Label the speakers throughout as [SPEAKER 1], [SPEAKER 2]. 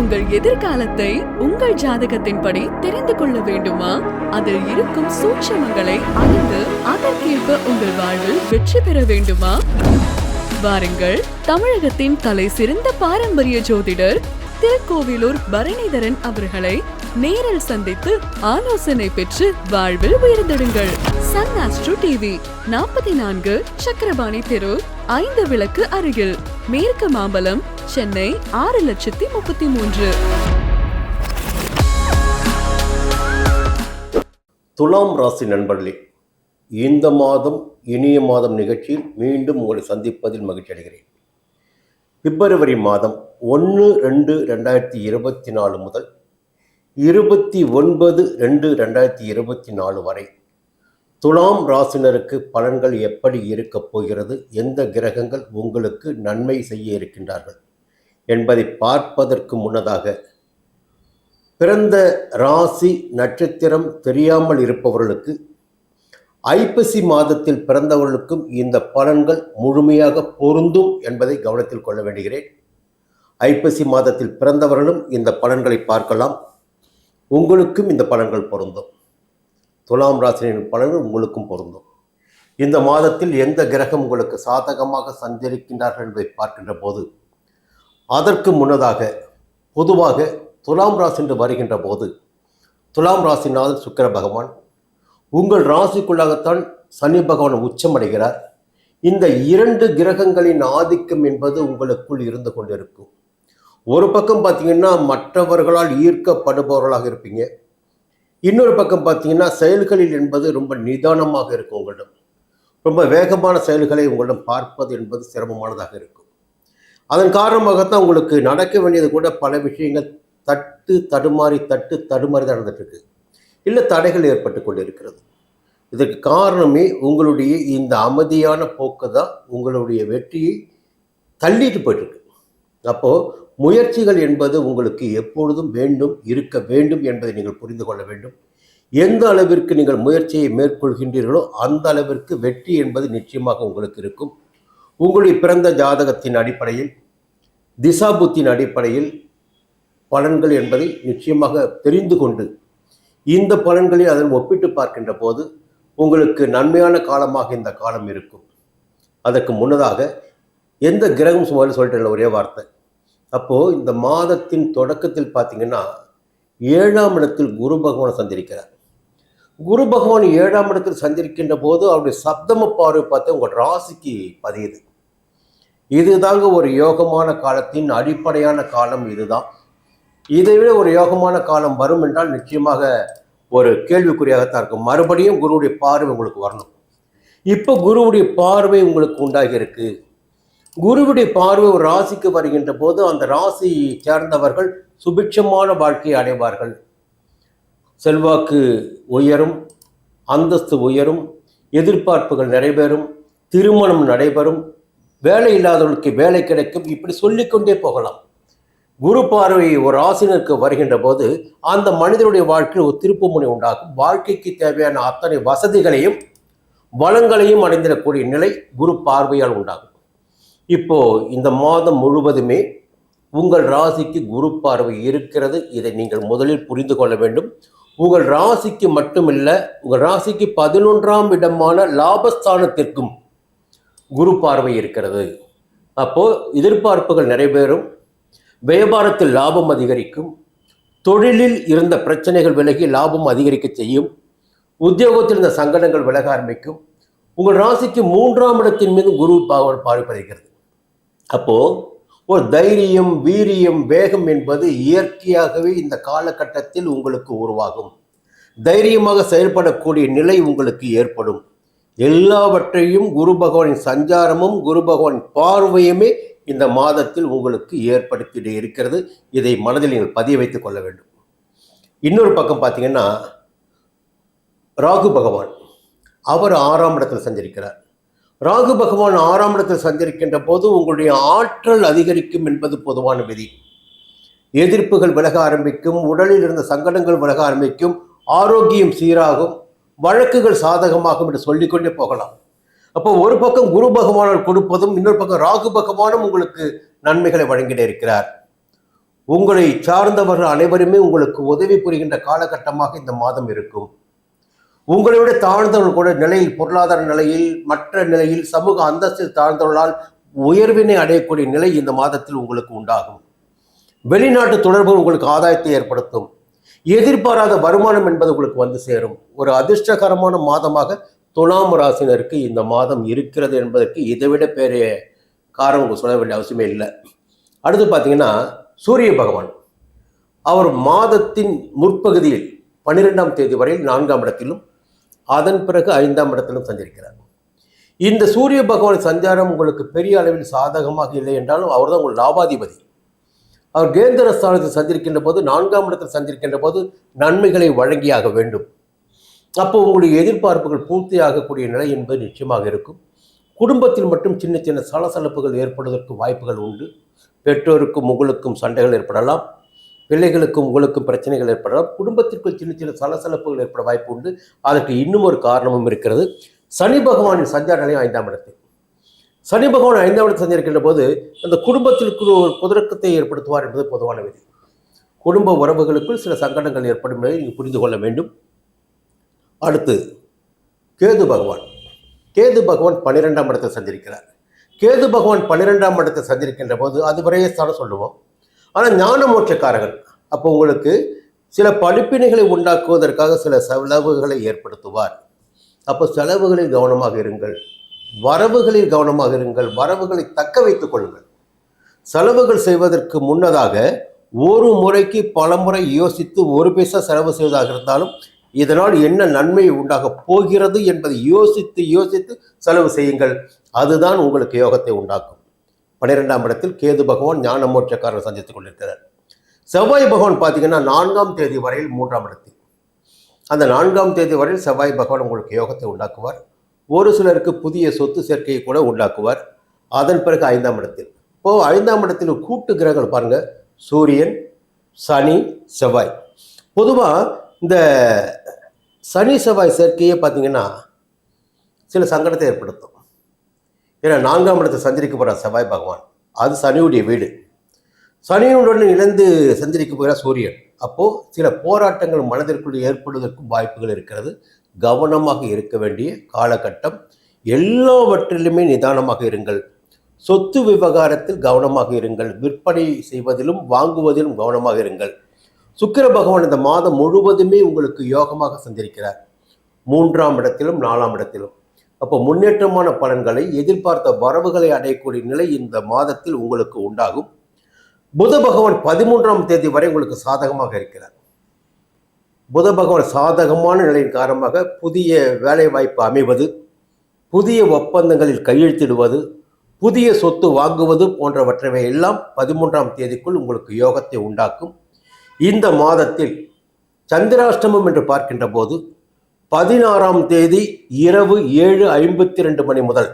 [SPEAKER 1] உங்கள் எதிர்காலத்தை உங்கள் ஜாதகத்தின்படி தெரிந்து கொள்ள வேண்டுமா? அதில் இருக்கும் சூட்சமங்களை அறிந்து அதற்கேற்ப உங்கள் வாழ்வில் வெற்றி பெற வேண்டுமா? வாருங்கள் தமிழகத்தின் தலை சிறந்த பாரம்பரிய ஜோதிடர் திருக்கோவிலூர் பரணிதரன் அவர்களை நேரில் சந்தித்து ஆலோசனை பெற்று வாழ்வில் உயர்ந்திடுங்கள். சன் ஆஸ்ட்ரோ டிவி நாற்பத்தி நான்கு சக்கரபாணி தெரு ஐந்து விளக்கு அருகில். மேற்கு மாம்பலம் சென்னை ஆறு லட்சத்தி முப்பத்தி மூன்று.
[SPEAKER 2] துலாம் ராசி நண்பர்களே இந்த மாதம் இனிய மாதம் நிகழ்ச்சியில் மீண்டும் உங்களை சந்திப்பதில் மகிழ்ச்சி அடைகிறேன். பிப்ரவரி மாதம் ஒன்று ரெண்டு ரெண்டாயிரத்தி இருபத்தி நாலு முதல் இருபத்தி ஒன்பது ரெண்டு ரெண்டாயிரத்தி இருபத்தி நாலு வரை துலாம் ராசினருக்கு பலன்கள் எப்படி இருக்கப் போகிறது? எந்த கிரகங்கள் உங்களுக்கு நன்மை செய்ய இருக்கின்றார்கள்? என்பதை பார்ப்பதற்கு முன்னதாக பிறந்த ராசி நட்சத்திரம் தெரியாமல் இருப்பவர்களுக்கு ஐப்பசி மாதத்தில் பிறந்தவர்களுக்கும் இந்த பலன்கள் முழுமையாக பொருந்தும் என்பதை கவனத்தில் கொள்ள வேண்டுகிறேன். ஐப்பசி மாதத்தில் பிறந்தவர்களும் இந்த பலன்களை பார்க்கலாம். உங்களுக்கும் இந்த பலன்கள் பொருந்தும். துலாம் ராசினின் பலன்கள் உங்களுக்கும் பொருந்தும். இந்த மாதத்தில் எந்த கிரகம் உங்களுக்கு சாதகமாக சஞ்சரிக்கின்றார்கள் என்பதை பார்க்கின்ற போது அதற்கு முன்னதாக பொதுவாக துலாம் ராசி என்று வருகின்ற போது துலாம் ராசிநாதன் சுக்கர பகவான் உங்கள் ராசிக்குள்ளாகத்தான் சனி பகவான் உச்சமடைகிறார் இந்த இரண்டு கிரகங்களின் ஆதிக்கம் என்பது உங்களுக்குள் இருந்து கொண்டிருக்கும். ஒரு பக்கம் பார்த்தீங்கன்னா மற்றவர்களால் ஈர்க்கப்படுபவர்களாக இருப்பீங்க. இன்னொரு பக்கம் பார்த்தீங்கன்னா செயல்களில் என்பது ரொம்ப நிதானமாக இருக்கும் உங்களிடம். ரொம்ப வேகமான செயல்களை உங்களிடம் பார்ப்பது என்பது சிரமமானதாக இருக்கும். அதன் காரணமாகத்தான் உங்களுக்கு நடக்க வேண்டியது கூட பல விஷயங்கள் தட்டு தடுமாறி தட்டு தடுமாறி தான் நடந்துட்டுருக்கு. இல்லை தடைகள் ஏற்பட்டு கொண்டிருக்கிறது. இதற்கு காரணமே உங்களுடைய இந்த அமைதியான போக்கு தான் உங்களுடைய வெற்றியை தள்ளிட்டு போயிட்டுருக்கு. அப்போது முயற்சிகள் என்பது உங்களுக்கு எப்பொழுதும் வேண்டும் இருக்க வேண்டும் என்பதை நீங்கள் புரிந்து கொள்ள வேண்டும். எந்த அளவிற்கு நீங்கள் முயற்சியை மேற்கொள்கின்றீர்களோ அந்த அளவிற்கு வெற்றி என்பது நிச்சயமாக உங்களுக்கு இருக்கும். உங்களுடைய பிறந்த ஜாதகத்தின் அடிப்படையில் திசாபுத்தின் அடிப்படையில் பலன்கள் என்பதை நிச்சயமாக தெரிந்து கொண்டு இந்த பலன்களை அதன் ஒப்பிட்டு பார்க்கின்ற போது உங்களுக்கு நன்மையான காலமாக இந்த காலம் இருக்கும். அதற்கு முன்னதாக எந்த கிரகம் சுமார்னு சொல்லிட்டு ஒரே வார்த்தை. அப்போது இந்த மாதத்தின் தொடக்கத்தில் பார்த்தீங்கன்னா ஏழாம் இடத்தில் குரு பகவான் சந்திரிக்கிறார். குரு பகவான் ஏழாம் இடத்தில் சந்திருக்கின்ற போது அவருடைய சப்தம பார்வை பார்த்து உங்கள் ராசிக்கு பதியுது. இதுதாங்க ஒரு யோகமான காலத்தின் அடிப்படையான காலம் இதுதான். இதை விட ஒரு யோகமான காலம் வரும் என்றால் நிச்சயமாக ஒரு கேள்விக்குறியாகத்தான் இருக்கும். மறுபடியும் குருவுடைய பார்வை உங்களுக்கு வரணும். இப்போ குருவுடைய பார்வை உங்களுக்கு உண்டாகி இருக்குது குருவுடைய பார்வை ஒரு ராசிக்கு வருகின்ற போது அந்த ராசி சேர்ந்தவர்கள் சுபிட்சமான வாழ்க்கையை அடைவார்கள். செல்வாக்கு உயரும் அந்தஸ்து உயரும் எதிர்பார்ப்புகள் நிறைவேறும் திருமணம் நடைபெறும் வேலை இல்லாதவர்களுக்கு வேலை கிடைக்கும் இப்படி சொல்லிக்கொண்டே போகலாம். குரு பார்வை ஒரு ஆசினருக்கு வருகின்ற போது அந்த மனிதனுடைய வாழ்க்கையில் ஒரு திருப்புமுனை உண்டாகும். வாழ்க்கைக்கு தேவையான அத்தனை வசதிகளையும் வளங்களையும் அடைந்திடக்கூடிய நிலை குரு பார்வையால் உண்டாகும். இப்போ இந்த மாதம் முழுவதுமே உங்கள் ராசிக்கு குரு பார்வை இருக்கிறது. இதை நீங்கள் முதலில் புரிந்து கொள்ள வேண்டும். உங்கள் ராசிக்கு மட்டுமில்ல உங்கள் ராசிக்கு பதினொன்றாம் இடமான லாபஸ்தானத்திற்கும் குரு பார்வை இருக்கிறது. அப்போது எதிர்பார்ப்புகள் நிறைவேறும். வியாபாரத்தில் லாபம் அதிகரிக்கும். தொழிலில் இருந்த பிரச்சனைகள் விலகி லாபம் அதிகரிக்க செய்யும். உத்தியோகத்தில் இருந்த சங்கடங்கள் விலக ஆரம்பிக்கும். உங்கள் ராசிக்கு மூன்றாம் இடத்தின் மீது குரு பாவன் பார்வை பதிக்கிறது. அப்போ ஒரு தைரியம் வீரியம் வேகம் என்பது இயற்கையாகவே இந்த காலகட்டத்தில் உங்களுக்கு உருவாகும். தைரியமாக செயல்படக்கூடிய நிலை உங்களுக்கு ஏற்படும். எல்லாவற்றையும் குரு பகவானின் சஞ்சாரமும் குரு பகவான் பார்வையுமே இந்த மாதத்தில் உங்களுக்கு ஏற்படுத்திட்டு இருக்கிறது. இதை மனதில் நீங்கள் பதிய வைத்துக் கொள்ள வேண்டும். இன்னொரு பக்கம் பார்த்தீங்கன்னா ராகு பகவான் அவர் ஆறாம் இடத்தில் சஞ்சரிக்கிறார். ராகு பகவான் ஆறாம் இடத்தில் சந்திருக்கின்ற போது உங்களுடைய ஆற்றல் அதிகரிக்கும் என்பது பொதுவான விதி. எதிர்ப்புகள் விலக ஆரம்பிக்கும் உடலில் இருந்த சங்கடங்கள் விலக ஆரம்பிக்கும் ஆரோக்கியம் சீராகும் வழக்குகள் சாதகமாகும் என்று சொல்லிக்கொண்டே போகலாம். அப்போ ஒரு பக்கம் குரு பகவானால் கொடுப்பதும் இன்னொரு பக்கம் ராகு பகவானும் உங்களுக்கு நன்மைகளை வழங்கிட இருக்கிறார். உங்களை சார்ந்தவர்கள் அனைவருமே உங்களுக்கு உதவி புரிகின்ற காலகட்டமாக இந்த மாதம் இருக்கும். உங்களை விட தாழ்ந்தவர்கள் கூட நிலையில் பொருளாதார நிலையில் மற்ற நிலையில் சமூக அந்தஸ்தில் தாழ்ந்தவர்களால் உயர்வினை அடையக்கூடிய நிலை இந்த மாதத்தில் உங்களுக்கு உண்டாகும். வெளிநாட்டு தொடர்பு உங்களுக்கு ஆதாயத்தை ஏற்படுத்தும். எதிர்பாராத வருமானம் என்பது உங்களுக்கு வந்து சேரும். ஒரு அதிர்ஷ்டகரமான மாதமாக துலாம் ராசினருக்கு இந்த மாதம் இருக்கிறது என்பதற்கு இதைவிட பெரிய காரணம் உங்களுக்கு சொல்ல வேண்டிய அவசியமே இல்லை. அடுத்து பார்த்தீங்கன்னா சூரிய பகவான். அவர் மாதத்தின் முற்பகுதியில் பன்னிரெண்டாம் தேதி வரையில் நான்காம் இடத்திலும் அதன் பிறகு ஐந்தாம் இடத்திலும் சந்திருக்கிறார் இந்த சூரிய பகவான் சஞ்சாரம் உங்களுக்கு பெரிய அளவில் சாதகமாக இல்லை என்றாலும் அவர்தான் உங்கள் லாபாதிபதி. அவர் கேந்திர ஸ்தானத்தில் சந்திருக்கின்ற போது நான்காம் இடத்தில் சந்திருக்கின்ற போது நன்மைகளை வழங்கியாக வேண்டும். அப்போ உங்களுடைய எதிர்பார்ப்புகள் பூர்த்தியாகக்கூடிய நிலை என்பது நிச்சயமாக இருக்கும். குடும்பத்தில் மட்டும் சின்ன சின்ன சலசலப்புகள் ஏற்படுவதற்கு வாய்ப்புகள் உண்டு. பெற்றோருக்கும் உங்களுக்கும் சண்டைகள் ஏற்படலாம். பிள்ளைகளுக்கும் உங்களுக்கும் பிரச்சனைகள் ஏற்படலாம். குடும்பத்திற்குள் சின்ன சின்ன சலசலப்புகள் ஏற்பட வாய்ப்பு உண்டு. அதற்கு இன்னும் ஒரு காரணமும் இருக்கிறது. சனி பகவானின் சஞ்சார நிலையம் ஐந்தாம் இடத்தில். சனி பகவான் ஐந்தாம் இடத்தில் சஞ்சரிக்கின்ற போது அந்த குடும்பத்திற்கு ஒரு புதரக்கத்தை ஏற்படுத்துவார் என்பது பொதுவான விதி. குடும்ப உறவுகளுக்குள் சில சங்கடங்கள் ஏற்படும் என்பதை நீங்கள் புரிந்து கொள்ள வேண்டும். அடுத்து கேது பகவான். கேது பகவான் பன்னிரெண்டாம் இடத்தை சந்திருக்கிறார் கேது பகவான் பன்னிரெண்டாம் இடத்தை சந்திருக்கின்ற போது அது விரயஸ்தானம் சொல்லுவோம். ஆனால் ஞானமோற்றக்காரர்கள் அப்போ உங்களுக்கு சில படிப்பினைகளை உண்டாக்குவதற்காக சில செலவுகளை ஏற்படுத்துவார். அப்போ செலவுகளில் கவனமாக இருங்கள். வரவுகளில் கவனமாக இருங்கள். வரவுகளை தக்க வைத்துக் கொள்ளுங்கள். செலவுகள் செய்வதற்கு முன்னதாக ஒரு முறைக்கு பல முறை யோசித்து ஒரு பைசா செலவு செய்வதாக இருந்தாலும் இதனால் என்ன நன்மை உண்டாக போகிறது என்பதை யோசித்து யோசித்து செலவு செய்யுங்கள். அதுதான் உங்களுக்கு யோகத்தை உண்டாக்கும். பன்னிரெண்டாம் இடத்தில் கேது பகவான் ஞான மோட்சக்காரர் சந்தித்துக் கொண்டிருக்கிறார். செவ்வாய் பகவான் பார்த்தீங்கன்னா நான்காம் தேதி வரையில் மூன்றாம் இடத்தில். அந்த நான்காம் தேதி வரையில் செவ்வாய் பகவான் உங்களுக்கு யோகத்தை உண்டாக்குவார். ஒரு சிலருக்கு புதிய சொத்து சேர்க்கையை கூட உண்டாக்குவார். அதன் பிறகு ஐந்தாம் இடத்தில். இப்போ ஐந்தாம் இடத்தில் கூட்டு கிரகங்கள் பாருங்கள் சூரியன் சனி செவ்வாய். பொதுவாக இந்த சனி செவ்வாய் சேர்க்கையே பார்த்தீங்கன்னா சில சங்கடத்தை ஏற்படுத்தும். ஏன்னா நான்காம் இடத்தை சந்திரிக்க போகிற செவ்வாய் பகவான். அது சனியுடைய வீடு. சனியுடன் இணைந்து சந்திரிக்க போகிற சூரியன். அப்போது சில போராட்டங்கள் மனதிற்குள் ஏற்படுவதற்கும் வாய்ப்புகள் இருக்கிறது. கவனமாக இருக்க வேண்டிய காலகட்டம். எல்லாவற்றிலுமே நிதானமாக இருங்கள். சொத்து விவகாரத்தில் கவனமாக இருங்கள். விற்பனை செய்வதிலும் வாங்குவதிலும் கவனமாக இருங்கள். சுக்கிர பகவான் இந்த மாதம் முழுவதுமே உங்களுக்கு யோகமாக சந்திருக்கிறார். மூன்றாம் இடத்திலும் நாலாம் இடத்திலும். அப்போ முன்னேற்றமான பலன்களை எதிர்பார்த்த வரவுகளை அடையக்கூடிய நிலை இந்த மாதத்தில் உங்களுக்கு உண்டாகும். புத பகவான் பதிமூன்றாம் தேதி வரை உங்களுக்கு சாதகமாக இருக்கிறார். புத பகவான் சாதகமான நிலையின் காரணமாக புதிய வேலை வாய்ப்பு அமைவது புதிய ஒப்பந்தங்களில் கையெழுத்திடுவது புதிய சொத்து வாங்குவது போன்றவற்றவை எல்லாம் பதிமூன்றாம் தேதிக்குள் உங்களுக்கு யோகத்தை உண்டாக்கும். இந்த மாதத்தில் சந்திராஷ்டமம் என்று பார்க்கின்ற போது பதினாறாம் தேதி இரவு ஏழு ஐம்பத்தி ரெண்டு மணி முதல்.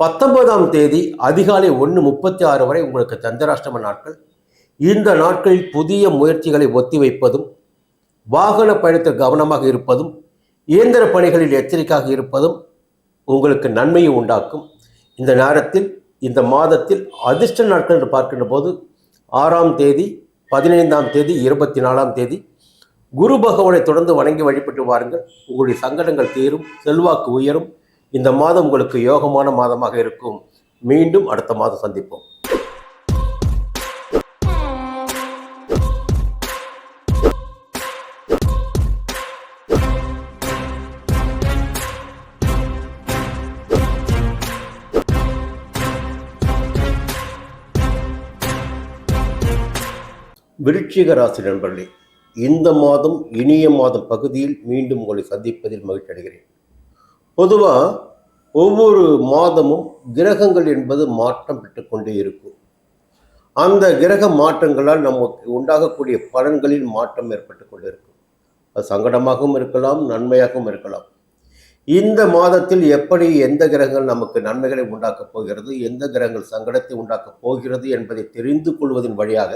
[SPEAKER 2] பத்தொன்பதாம் தேதி அதிகாலை ஒன்று முப்பத்தி ஆறு வரை உங்களுக்கு சந்திராஷ்டம நாட்கள். இந்த நாட்களில் புதிய முயற்சிகளை ஒத்திவைப்பதும் வாகன பயணத்தில் கவனமாக இருப்பதும் இயந்திர பணிகளில் எச்சரிக்கையாக இருப்பதும் உங்களுக்கு நன்மையை உண்டாக்கும். இந்த நேரத்தில் இந்த மாதத்தில் அதிர்ஷ்ட நாட்கள் என்று பார்க்கின்ற போது ஆறாம் தேதி பதினைந்தாம் தேதி இருபத்தி நாலாம் தேதி குரு பகவானை தொடர்ந்து வணங்கி வழிபட்டு வாருங்கள். உங்களுடைய சங்கடங்கள் தீரும் செல்வாக்கு உயரும். இந்த மாதம் உங்களுக்கு யோகமான மாதமாக இருக்கும். மீண்டும் அடுத்த மாதம் சந்திப்போம். விருட்சிக ராசி நண்பர்களே இந்த மாதம் இனிய மாதம் பகுதியில் மீண்டும் உங்களை சந்திப்பதில் மகிழ்ச்சி அடைகிறேன். பொதுவாக ஒவ்வொரு மாதமும் கிரகங்கள் என்பது மாற்றம் பெற்றுக்கொண்டே இருக்கும். அந்த கிரக மாற்றங்களால் நமக்கு உண்டாகக்கூடிய பலன்களில் மாற்றம் ஏற்பட்டு கொண்டே இருக்கும். அது சங்கடமாகவும் இருக்கலாம் நன்மையாகவும் இருக்கலாம். இந்த மாதத்தில் எப்படி எந்த கிரகங்கள் நமக்கு நன்மைகளை உண்டாக்கப் போகிறது எந்த கிரகங்கள் சங்கடத்தை உண்டாக்கப் போகிறது என்பதை தெரிந்து கொள்வதன் வழியாக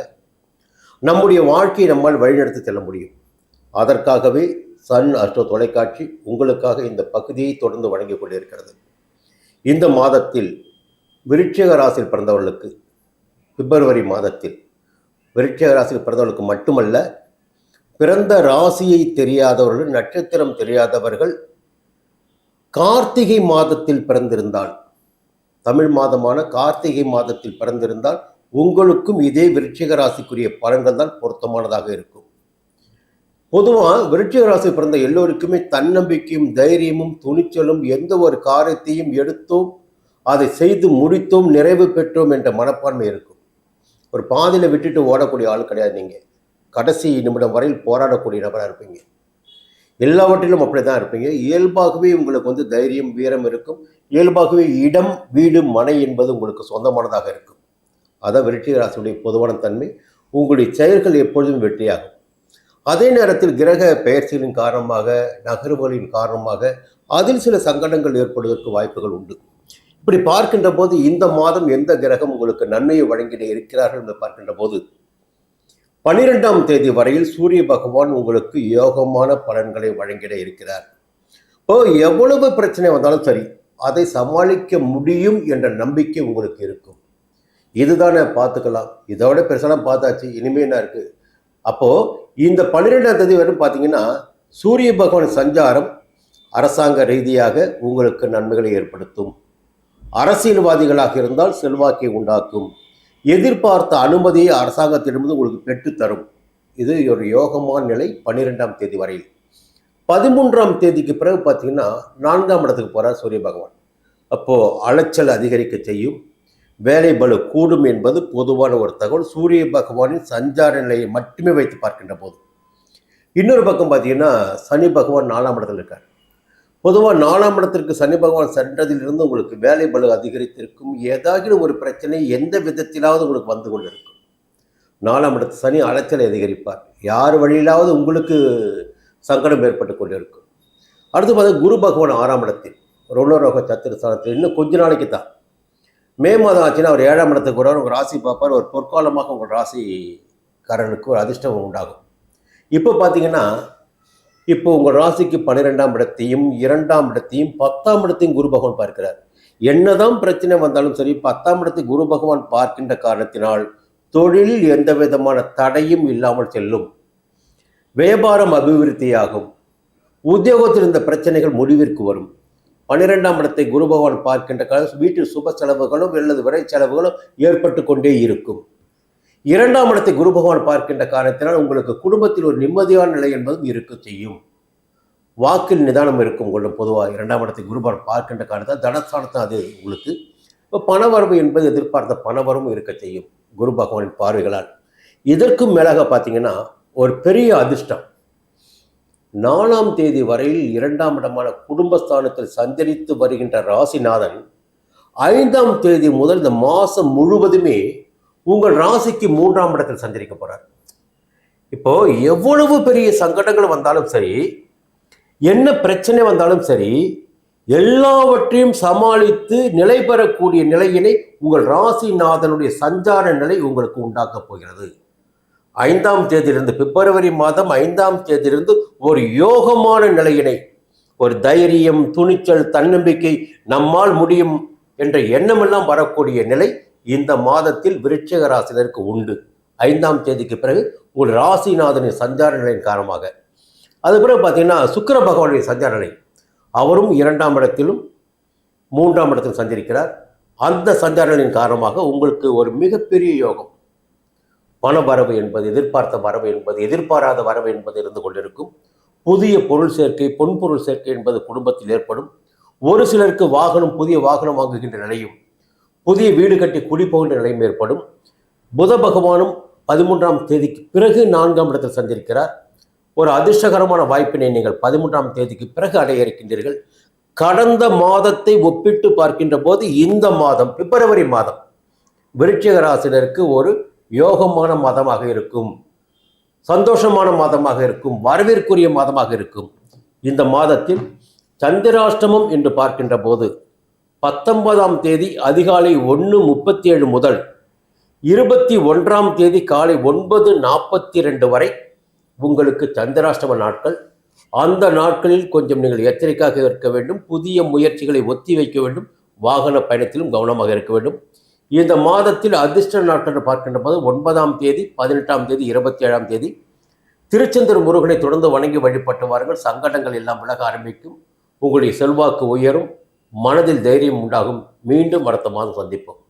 [SPEAKER 2] நம்முடைய வாழ்க்கையை நம்மால் வழிநடத்தி செல்ல முடியும். அதற்காகவே சன் அஷ்டோ தொலைக்காட்சி உங்களுக்காக இந்த பகுதியை தொடர்ந்து வழங்கிக் கொண்டிருக்கிறது. இந்த மாதத்தில் விருட்சக ராசியில் பிறந்தவர்களுக்கு பிப்ரவரி மாதத்தில் விருட்சக ராசியில் பிறந்தவர்களுக்கு மட்டுமல்ல பிறந்த ராசியை தெரியாதவர்கள் நட்சத்திரம் தெரியாதவர்கள் கார்த்திகை மாதத்தில் பிறந்திருந்தால் தமிழ் மாதமான கார்த்திகை மாதத்தில் பிறந்திருந்தால் உங்களுக்கும் இதே விருட்சிக ராசிக்குரிய பலன்கள் தான் பொருத்தமானதாக இருக்கும். பொதுவாக விருட்சிக ராசி பிறந்த எல்லோருக்குமே தன்னம்பிக்கையும் தைரியமும் துணிச்சலும் எந்த ஒரு காரியத்தையும் எடுத்தோம் அதை செய்து முடித்தோம் நிறைவு பெற்றோம் என்ற மனப்பான்மை இருக்கும். ஒரு பாதியில் விட்டுட்டு ஓடக்கூடிய ஆள் கிடையாது நீங்கள் கடைசி நிமிடம் வரையில் போராடக்கூடிய நபராக இருப்பீங்க. எல்லாவற்றிலும் அப்படி தான் இருப்பீங்க. இயல்பாகவே உங்களுக்கு வந்து தைரியம் வீரம் இருக்கும். இயல்பாகவே இடம் வீடு மனை என்பது உங்களுக்கு சொந்தமானதாக இருக்கும். அதான் விருட்சிக ராசியுடைய பொதுவான தன்மை. உங்களுடைய செயல்கள் எப்பொழுதும் வெற்றியாகும். அதே நேரத்தில் கிரக பெயர்ச்சிகளின் காரணமாக நகர்வுகளின் காரணமாக அதில் சில சங்கடங்கள் ஏற்படுவதற்கு வாய்ப்புகள் உண்டு. இப்படி பார்க்கின்ற போது இந்த மாதம் எந்த கிரகம் உங்களுக்கு நன்மையை வழங்கிட இருக்கிறார்கள் என்று பார்க்கின்ற போது பனிரெண்டாம் தேதி வரையில் சூரிய பகவான் உங்களுக்கு யோகமான பலன்களை வழங்கிட இருக்கிறார். இப்போ எவ்வளவு பிரச்சனை வந்தாலும் சரி அதை சமாளிக்க முடியும் என்ற நம்பிக்கை உங்களுக்கு இருக்கும். இதுதானே பார்த்துக்கலாம். இதோட பெருசெல்லாம் பார்த்தாச்சு. இனிமே என்ன அப்போது இந்த பன்னிரெண்டாம் தேதி வரையும் பார்த்தீங்கன்னா சூரிய பகவான் சஞ்சாரம் அரசாங்க ரீதியாக உங்களுக்கு நன்மைகளை ஏற்படுத்தும். அரசியல்வாதிகளாக இருந்தால் செல்வாக்கை உண்டாக்கும். எதிர்பார்த்த அனுமதியை அரசாங்கத்திடமிருந்து உங்களுக்கு பெற்றுத்தரும் இது ஒரு யோகமான நிலை பன்னிரெண்டாம் தேதி வரையில். பதிமூன்றாம் தேதிக்கு பிறகு பார்த்தீங்கன்னா நான்காம் இடத்துக்கு போகிறார் சூரிய பகவான். அப்போது அலைச்சல் அதிகரிக்க செய்யும். வேலை பலு கூடும் என்பது பொதுவான ஒரு தகவல். சூரிய பகவானின் சஞ்சார நிலையை மட்டுமே வைத்து பார்க்கின்ற போது. இன்னொரு பக்கம் பார்த்தீங்கன்னா சனி பகவான் நாலாம் இடத்துல இருக்கார். பொதுவாக நாலாம் இடத்திற்கு சனி பகவான் சென்றதிலிருந்து உங்களுக்கு வேலை பலு அதிகரித்திருக்கும். ஏதாகிலும் ஒரு பிரச்சனை எந்த விதத்திலாவது உங்களுக்கு வந்து கொண்டிருக்கும். நாலாம் இடத்து சனி அலைச்சலை அதிகரிப்பார். யார் வழியிலாவது உங்களுக்கு சங்கடம் ஏற்பட்டு கொண்டிருக்கும். அடுத்து பார்த்தா குரு பகவான் ஆறாம் இடத்தில். ருணரோக சத்திரஸ்தானத்தில் இன்னும் கொஞ்ச நாளைக்கு தான். மே மாதம் ஆச்சுன்னா அவர் ஏழாம் இடத்துக்கு வருவார். உங்கள் ராசி பார்ப்பார். ஒரு பொற்காலமாக உங்கள் ராசிக்காரனுக்கு ஒரு அதிர்ஷ்டம் உண்டாகும். இப்போ பார்த்தீங்கன்னா இப்போ உங்கள் ராசிக்கு பன்னிரெண்டாம் இடத்தையும் இரண்டாம் இடத்தையும் பத்தாம் இடத்தையும் குரு பகவான் பார்க்கிறார். என்னதான் பிரச்சனை வந்தாலும் சரி பத்தாம் இடத்தை குரு பகவான் பார்க்கின்ற காரணத்தினால் தொழிலில் எந்த விதமான தடையும் இல்லாமல் செல்லும். வியாபாரம் அபிவிருத்தியாகும். உத்தியோகத்தில் இருந்த பிரச்சனைகள் முடிவிற்கு வரும். பன்னிரெண்டாம் இடத்தை குரு பகவான் பார்க்கின்ற காலம் வீட்டில் சுப செலவுகளும் அல்லது விரை செலவுகளும் ஏற்பட்டு கொண்டே இருக்கும். இரண்டாம் இடத்தை குரு பகவான் பார்க்கின்ற காரணத்தினால் உங்களுக்கு குடும்பத்தில் ஒரு நிம்மதியான நிலை என்பதும் இருக்க செய்யும். வாக்கில் நிதானம் இருக்கும் கொள்ளும். பொதுவாக இரண்டாம் இடத்தை குரு பகவான் பார்க்கின்ற காரணத்தால் தனஸ்தானத்தை அது உங்களுக்கு இப்போ பணவரவு என்பது எதிர்பார்த்த பணவரவும் இருக்க செய்யும். குரு பகவானின் பார்வைகளால். இதற்கும் மேலாக பார்த்தீங்கன்னா ஒரு பெரிய அதிர்ஷ்டம். நாலாம் தேதி வரையில் இரண்டாம் இடமான குடும்பஸ்தானத்தில் சஞ்சரித்து வருகின்ற ராசிநாதன் ஐந்தாம் தேதி முதல் இந்த மாதம் முழுவதுமே உங்கள் ராசிக்கு மூன்றாம் இடத்தில் சஞ்சரிக்க போகிறார் இப்போ எவ்வளவு பெரிய சங்கடங்கள் வந்தாலும் சரி என்ன பிரச்சனை வந்தாலும் சரி எல்லாவற்றையும் சமாளித்து நிலை பெறக்கூடிய நிலையினை உங்கள் ராசிநாதனுடைய சஞ்சார நிலை உங்களுக்கு உண்டாக்கப் போகிறது. ஐந்தாம் தேதியிலிருந்து பிப்ரவரி மாதம் ஐந்தாம் தேதியிலிருந்து ஒரு யோகமான நிலையினை ஒரு தைரியம் துணிச்சல் தன்னம்பிக்கை நம்மால் முடியும் என்ற எண்ணமெல்லாம் வரக்கூடிய நிலை இந்த மாதத்தில் விருட்சக ராசினருக்கு உண்டு. ஐந்தாம் தேதிக்கு பிறகு ஒரு ராசிநாதனின் சஞ்சார நிலையின் காரணமாக. அது பார்த்தீங்கன்னா சுக்கர பகவானுடைய சஞ்சார நிலை. அவரும் இரண்டாம் இடத்திலும் மூன்றாம் இடத்திலும் சஞ்சரிக்கிறார். அந்த சஞ்சார நிலையின் காரணமாக உங்களுக்கு ஒரு மிகப்பெரிய யோகம். பண வரவு என்பது எதிர்பார்த்த வரவு என்பது எதிர்பாராத வரவு என்பது இருந்து கொண்டிருக்கும். புதிய பொருள் சேர்க்கை பொன்பொருள் சேர்க்கை என்பது குடும்பத்தில் ஏற்படும். ஒரு சிலருக்கு வாகனம் புதிய வாகனம் வாங்குகின்ற நிலையும் புதிய வீடு கட்டி குடி போகின்ற நிலையும் ஏற்படும். புத பகவானும் பதிமூன்றாம் தேதிக்கு பிறகு நான்காம் இடத்தில் சந்திருக்கிறார். ஒரு அதிர்ஷ்டகரமான வாய்ப்பினை நீங்கள் பதிமூன்றாம் தேதிக்கு பிறகு அடைய இருக்கின்றீர்கள். கடந்த மாதத்தை ஒப்பிட்டு பார்க்கின்ற போது இந்த மாதம் பிப்ரவரி மாதம் விருட்சிக ராசினருக்கு ஒரு யோகமான மாதமாக இருக்கும் சந்தோஷமான மாதமாக இருக்கும் வரவேற்குரிய மாதமாக இருக்கும். இந்த மாதத்தில் சந்திராஷ்டமம் என்று பார்க்கின்ற போது பத்தொன்பதாம் தேதி அதிகாலை ஒன்று முப்பத்தி ஏழு முதல் இருபத்தி ஒன்றாம் தேதி காலை ஒன்பது நாற்பத்தி ரெண்டு வரை உங்களுக்கு சந்திராஷ்டம நாட்கள். அந்த நாட்களில் கொஞ்சம் நீங்கள் எச்சரிக்கையாக இருக்க வேண்டும் புதிய முயற்சிகளை ஒத்தி வைக்க வேண்டும் வாகன பயணத்திலும் கவனமாக இருக்க வேண்டும். இந்த மாதத்தில் அதிர்ஷ்ட நாட்கள் பார்க்கின்ற போது ஒன்பதாம் தேதி பதினெட்டாம் தேதி இருபத்தி ஏழாம் தேதி திருச்செந்தூர் முருகனை தொடர்ந்து வணங்கி வழிபட்டுவார்கள். சங்கடங்கள் எல்லாம் விலக ஆரம்பிக்கும். உங்களுடைய செல்வாக்கு உயரும். மனதில் தைரியம் உண்டாகும். மீண்டும் அடுத்த மாதம் சந்திப்போம்.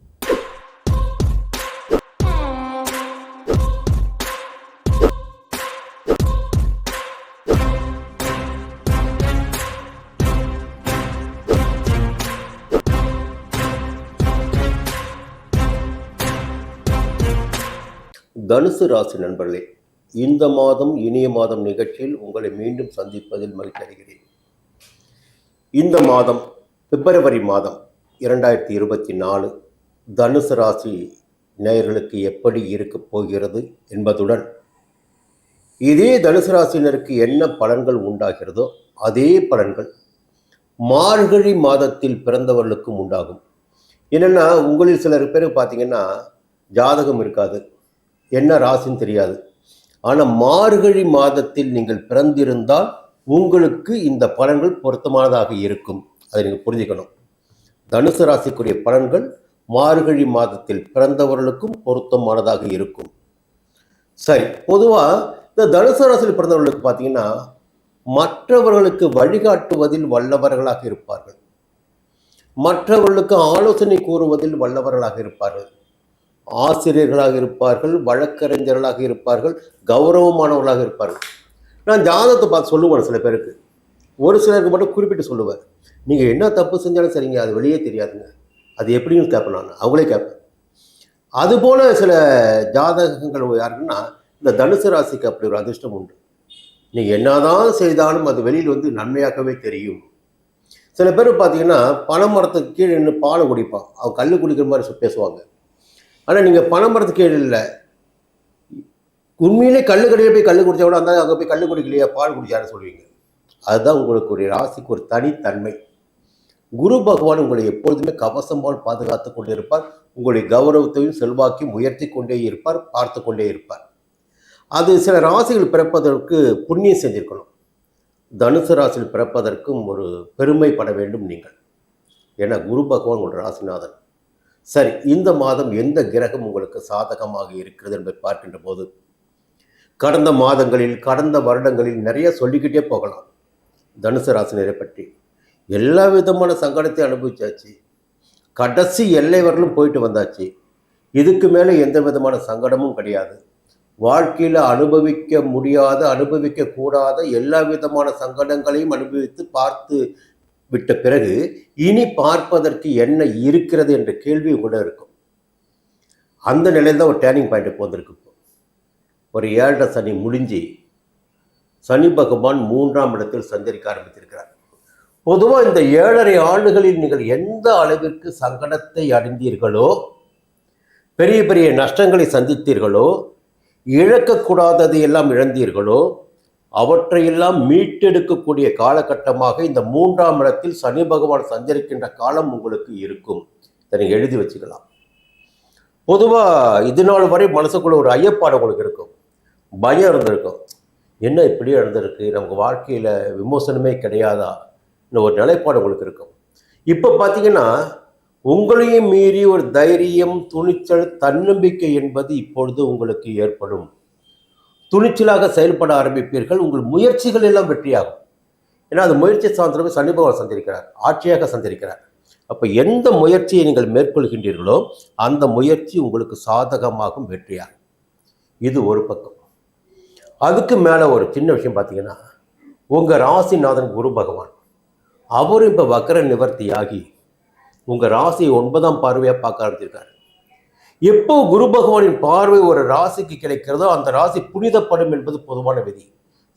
[SPEAKER 2] தனுசு ராசி நண்பர்களே இந்த மாதம் இனிய மாதம் நிகழ்ச்சியில் உங்களை மீண்டும் சந்திப்பதில் மகிழ்ச்சி அடைகிறேன். இந்த மாதம் பிப்ரவரி மாதம் இரண்டாயிரத்தி இருபத்தி நாலு தனுசு ராசி நேயர்களுக்கு எப்படி இருக்கப் போகிறது என்பதுடன் இதே தனுசு ராசினருக்கு என்ன பலன்கள் உண்டாகிறதோ அதே பலன்கள் மார்கழி மாதத்தில் பிறந்தவர்களுக்கும் உண்டாகும். என்னென்னா உங்களில் சிலர் பேர் பார்த்தீங்கன்னா ஜாதகம் இருக்காது. என்ன ராசின்னு தெரியாது. ஆனால் மார்கழி மாதத்தில் நீங்கள் பிறந்திருந்தால் உங்களுக்கு இந்த பலன்கள் பொருத்தமானதாக இருக்கும். அதை நீங்கள் புரிஞ்சுக்கணும். தனுசு ராசிக்குரிய பலன்கள் மார்கழி மாதத்தில் பிறந்தவர்களுக்கும் பொருத்தமானதாக இருக்கும். சரி பொதுவாக இந்த தனுசு ராசியில் பிறந்தவர்களுக்கு பார்த்தீங்கன்னா மற்றவர்களுக்கு வழிகாட்டுவதில் வல்லவர்களாக இருப்பார்கள். மற்றவர்களுக்கு ஆலோசனை கூறுவதில் வல்லவர்களாக இருப்பார்கள். ஆசிரியர்களாக இருப்பார்கள் வழக்கறிஞர்களாக இருப்பார்கள் கௌரவமானவர்களாக இருப்பார்கள். நான் ஜாதகத்தை பார்த்து சொல்லுவேன் சில பேருக்கு. ஒரு சிலருக்கு மட்டும் குறிப்பிட்டு சொல்லுவேன். நீங்கள் என்ன தப்பு செஞ்சாலும் சரிங்க அது வெளியே தெரியாதுங்க. அது எப்படின்னு கேட்பேன் நான். அவங்களே கேட்பேன். அதுபோல் சில ஜாதகங்கள் யாருக்குன்னா இந்த தனுசு ராசிக்கு அப்படி ஒரு அதிர்ஷ்டம் உண்டு. நீங்கள் என்னதான் செய்தாலும் அது வெளியில் வந்து நன்மையாகவே தெரியும். சில பேர் பார்த்தீங்கன்னா பனை மரத்துக்கு கீழே நின்று பாலை குடிப்பான் அவன் கல் குடிக்கிற மாதிரி பேசுவாங்க. ஆனால் நீங்கள் பணம் மரத்துக்கு கீழே இல்லை. உண்மையிலே கல் கடையில் போய் கல் குடித்தா கூட அந்த அங்கே போய் கல் குடிக்கலையா பால் குடிச்சாருன்னு சொல்லுவீங்க. அதுதான் உங்களுக்கு ஒரு ராசிக்கு ஒரு தனித்தன்மை. குரு பகவான் உங்களை எப்பொழுதுமே கவசம் போல் பாதுகாத்து கொண்டே இருப்பார். உங்களுடைய கௌரவத்தையும் செல்வாக்கையும் உயர்த்தி கொண்டே இருப்பார் பார்த்து கொண்டே இருப்பார். அது சில ராசிகள் பிறப்பதற்கு புண்ணியம் செஞ்சிருக்கணும். தனுசு ராசியில் பிறப்பதற்கும் ஒரு பெருமைப்பட வேண்டும் நீங்கள். ஏன்னா குரு பகவான் உங்கள் ராசிநாதன். சரி இந்த மாதம் எந்த கிரகம் உங்களுக்கு சாதகமாக இருக்கிறது என்பதை பார்க்கின்ற போது கடந்த மாதங்களில் கடந்த வருடங்களில் நிறைய சொல்லிக்கிட்டே போகலாம். தனுசு ராசினரை பற்றி. எல்லா விதமான சங்கடத்தையும் அனுபவிச்சாச்சு. கடைசி எல்லை வரலும் போயிட்டு வந்தாச்சு. இதுக்கு மேலே எந்த விதமான சங்கடமும் கிடையாது. வாழ்க்கையில் அனுபவிக்க முடியாத அனுபவிக்க கூடாத எல்லா விதமான சங்கடங்களையும் அனுபவித்து பார்த்து விட்ட பிறகு இனி பார்ப்பதற்கு என்ன இருக்கிறது என்ற கேள்வி கூட இருக்கும். அந்த நிலையில் தான் ஒரு டேர்னிங் பாயிண்ட் போந்திருக்கு ஒரு ஏழரை சனி முடிஞ்சு சனி பகவான் மூன்றாம் இடத்தில் சஞ்சரிக்க ஆரம்பித்திருக்கிறார். பொதுவாக இந்த ஏழரை ஆண்டுகளில் நீங்கள் எந்த அளவிற்கு சங்கடத்தை அடைந்தீர்களோ பெரிய பெரிய நஷ்டங்களை சந்தித்தீர்களோ இழக்கக்கூடாததை எல்லாம் இழந்தீர்களோ அவற்றையெல்லாம் மீட்டெடுக்கக்கூடிய காலகட்டமாக இந்த மூன்றாம் இடத்தில் சனி பகவான் சஞ்சரிக்கின்ற காலம் உங்களுக்கு இருக்கும். இதை நீங்கள் எழுதி வச்சுக்கலாம். பொதுவாக இது நாள் வரை மனசுக்குள்ள ஒரு ஐயப்பாடு உங்களுக்கு இருக்கும். பயம் இருந்திருக்கும். என்ன இப்படி இருந்திருக்கு நமக்கு வாழ்க்கையில் விமோசனமே கிடையாதா? இந்த ஒரு நிலைப்பாடு உங்களுக்கு இருக்கும். இப்போ பார்த்தீங்கன்னா உங்களையும் மீறி ஒரு தைரியம் துணிச்சல் தன்னம்பிக்கை என்பது இப்பொழுது உங்களுக்கு ஏற்படும். துணிச்சலாக செயல்பட ஆரம்பிப்பீர்கள். உங்கள் முயற்சிகள் எல்லாம் வெற்றியாகும். ஏன்னா அது முயற்சி சார்ந்தவை சனி பகவான் சந்திருக்கிறார். ஆட்சியாக சந்திருக்கிறார். அப்போ எந்த முயற்சியை நீங்கள் மேற்கொள்கின்றீர்களோ அந்த முயற்சி உங்களுக்கு சாதகமாகும் வெற்றியாகும். இது ஒரு பக்கம். அதுக்கு மேலே ஒரு சின்ன விஷயம் பார்த்தீங்கன்னா உங்கள் ராசிநாதன் குரு பகவான் அவரும் இப்போ வக்கர நிவர்த்தியாகி உங்கள் ராசி ஒன்பதாம் பார்வையாக பார்க்க ஆரம்பிச்சிருக்காரு. எப்போ குரு பகவானின் பார்வை ஒரு ராசிக்கு கிடைக்கிறதோ அந்த ராசி புனிதப்படும் என்பது பொதுவான விதி.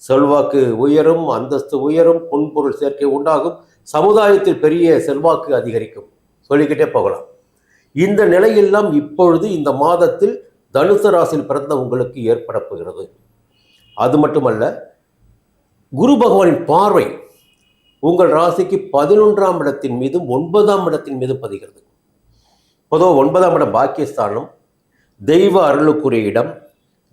[SPEAKER 2] செல்வாக்கு உயரும் அந்தஸ்து உயரும் பொன்பொருள் சேர்க்கை உண்டாகும் சமுதாயத்தில் பெரிய செல்வாக்கு அதிகரிக்கும். சொல்லிக்கிட்டே போகலாம். இந்த நிலையெல்லாம் இப்பொழுது இந்த மாதத்தில் தனுசு ராசியில் பிறந்த உங்களுக்கு ஏற்பட போகிறது. அது மட்டுமல்ல குரு பகவானின் பார்வை உங்கள் ராசிக்கு பதினொன்றாம் இடத்தின் மீதும் ஒன்பதாம் இடத்தின் மீதும் பதிகிறது. பொதுவாக ஒன்பதாம் இடம் பாக்கியஸ்தானம். தெய்வ அருளுக்குரிய இடம்.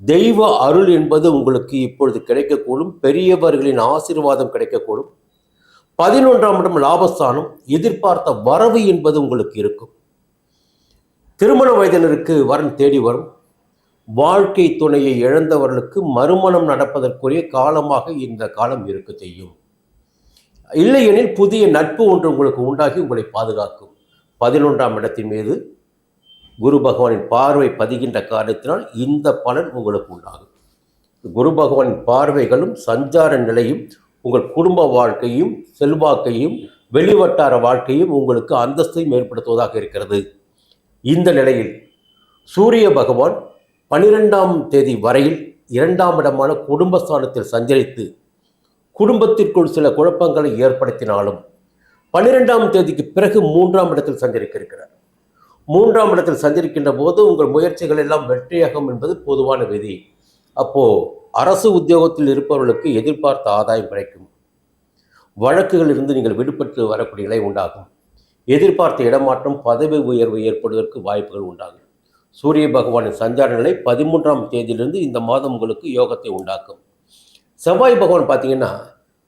[SPEAKER 2] தெய்வ அருள் என்பது உங்களுக்கு இப்பொழுது கிடைக்கக்கூடும். பெரியவர்களின் ஆசீர்வாதம் கிடைக்கக்கூடும். பதினொன்றாம் இடம் லாபஸ்தானம். எதிர்பார்த்த வரவு என்பது உங்களுக்கு இருக்கும். திருமண வயதினருக்கு வரன் தேடி வரும். வாழ்க்கை துணையை இழந்தவர்களுக்கு மறுமணம் நடப்பதற்குரிய காலமாக இந்த காலம் இருக்க செய்யும். இல்லையெனில் புதிய நட்பு ஒன்று உங்களுக்கு உண்டாகி உங்களை பாதுகாக்கும். பதினொன்றாம் இடத்தின் மீது குரு பகவானின் பார்வை பதிகின்ற காரணத்தினால் இந்த பலன் உங்களுக்கு உண்டாகும். குரு பகவானின் பார்வைகளும் சஞ்சார நிலையும் உங்கள் குடும்ப வாழ்க்கையும் செல்வாக்கையும் வெளிவட்டார வாழ்க்கையும் உங்களுக்கு அந்தஸ்தையும் ஏற்படுத்துவதாக இருக்கிறது. இந்த நிலையில் சூரிய பகவான் பனிரெண்டாம் தேதி வரையில் இரண்டாம் இடமான குடும்பஸ்தானத்தில் சஞ்சரித்து குடும்பத்திற்குள் சில குழப்பங்களை ஏற்படுத்தினாலும் பன்னிரெண்டாம் தேதிக்கு பிறகு மூன்றாம் இடத்தில் சஞ்சரிக்க இருக்கிறார் மூன்றாம் இடத்தில் சஞ்சரிக்கின்ற போது உங்கள் முயற்சிகள் எல்லாம் வெற்றியாகும் என்பது பொதுவான விதி. அப்போ அரசு உத்தியோகத்தில் இருப்பவர்களுக்கு எதிர்பார்த்த ஆதாயம் கிடைக்கும். வழக்குகளில் இருந்து நீங்கள் விடுபட்டு வரக்கூடிய நிலை உண்டாகும். எதிர்பார்த்த இடமாற்றம் பதவி உயர்வு ஏற்படுவதற்கு வாய்ப்புகள் உண்டாகும். சூரிய பகவானின் சஞ்சார நிலை பதிமூன்றாம் தேதியிலிருந்து இந்த மாதம் உங்களுக்கு யோகத்தை உண்டாக்கும். செவ்வாய் பகவான் பார்த்தீங்கன்னா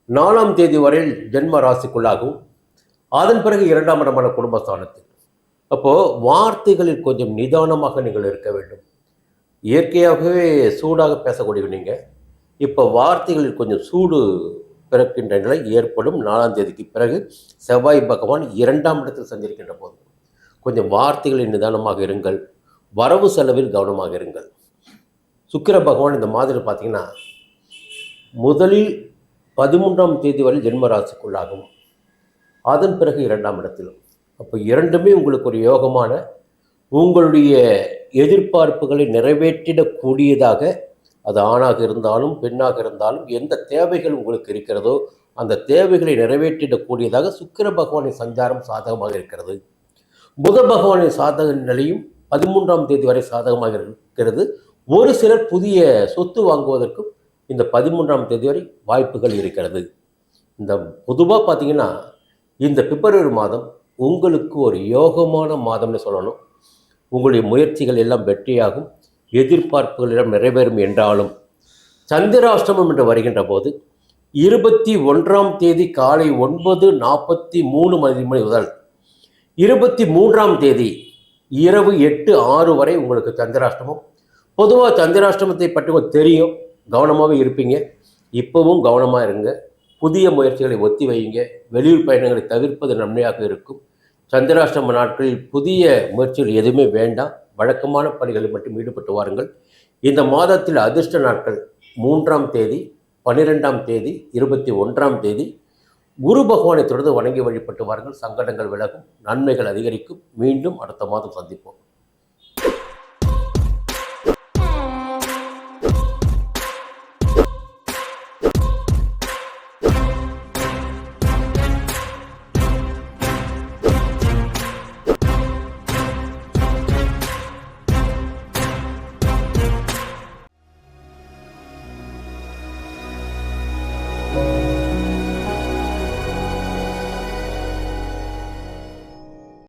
[SPEAKER 2] நாலாம் தேதி வரையில் ஜென்ம ராசிக்குள்ளாகவும் அதன் பிறகு இரண்டாம் இடமான குடும்பஸ்தானத்தில். அப்போது வார்த்தைகளில் கொஞ்சம் நிதானமாக நீங்கள் இருக்க வேண்டும். இயற்கையாகவே சூடாக பேசக்கூடிய நீங்கள் இப்போ வார்த்தைகளில் கொஞ்சம் சூடு பிறக்கின்ற நிலை ஏற்படும். நாலாம் தேதிக்கு பிறகு செவ்வாய் பகவான் இரண்டாம் இடத்தில் சந்திருக்கின்ற போது கொஞ்சம் வார்த்தைகளில் நிதானமாக இருங்கள். வரவு செலவில் கவனமாக இருங்கள். சுக்கிர பகவான் இந்த மாதிரி பார்த்தீங்கன்னா முதலில் பதிமூன்றாம் தேதி வரை ஜென்மராசிக்குள்ளாகும். அதன் பிறகு இரண்டாம் இடத்திலும். அப்போ இரண்டுமே உங்களுக்கு ஒரு யோகமான உங்களுடைய எதிர்பார்ப்புகளை நிறைவேற்றிடக்கூடியதாக அது ஆணாக இருந்தாலும் பெண்ணாக இருந்தாலும் எந்த தேவைகள் உங்களுக்கு இருக்கிறதோ அந்த தேவைகளை நிறைவேற்றிடக்கூடியதாக சுக்கிர பகவானின் சஞ்சாரம் சாதகமாக இருக்கிறது. புத பகவானின் சாதக நிலையும் பதிமூன்றாம் தேதி வரை சாதகமாக இருக்கிறது. ஒரு சிலர் புதிய சொத்து வாங்குவதற்கும் இந்த பதிமூன்றாம் தேதி வரை வாய்ப்புகள் இருக்கிறது. இந்த பொதுவாக பார்த்தீங்கன்னா இந்த பிப்ரவரி மாதம் உங்களுக்கு ஒரு யோகமான மாதம்னு சொல்லணும். உங்களுடைய முயற்சிகள் எல்லாம் வெற்றியாகும். எதிர்பார்ப்புகள் எல்லாம் நிறைவேறும் என்றாலும் சந்திராஷ்டமம் என்று வருகின்ற போது இருபத்தி ஒன்றாம் தேதி காலை ஒன்பது நாற்பத்தி மூணு மணி மணி முதல் இருபத்தி மூன்றாம் தேதி இரவு எட்டு ஆறு வரை உங்களுக்கு சந்திராஷ்டமம். பொதுவாக சந்திராஷ்டமத்தை பற்றி தெரியும். கவனமாகவே இருப்பீங்க. இப்போவும் கவனமாக இருங்க. புதிய முயற்சிகளை ஒத்தி வையுங்க. வெளியூர் பயணங்களை தவிர்ப்பது நன்மையாக இருக்கும். சந்திராஷ்டம நாட்களில் புதிய முயற்சிகள் எதுவுமே வேண்டாம். வழக்கமான பணிகளில் மட்டும் ஈடுபட்டு வாருங்கள். இந்த மாதத்தில் அதிர்ஷ்ட நாட்கள் மூன்றாம் தேதி பன்னிரெண்டாம் தேதி இருபத்தி ஒன்றாம் தேதி. குரு பகவானை தொடர்ந்து வணங்கி வழிபட்டு வாருங்கள். சங்கடங்கள் விலகும். நன்மைகள் அதிகரிக்கும். மீண்டும் அடுத்த மாதம் சந்திப்போம்.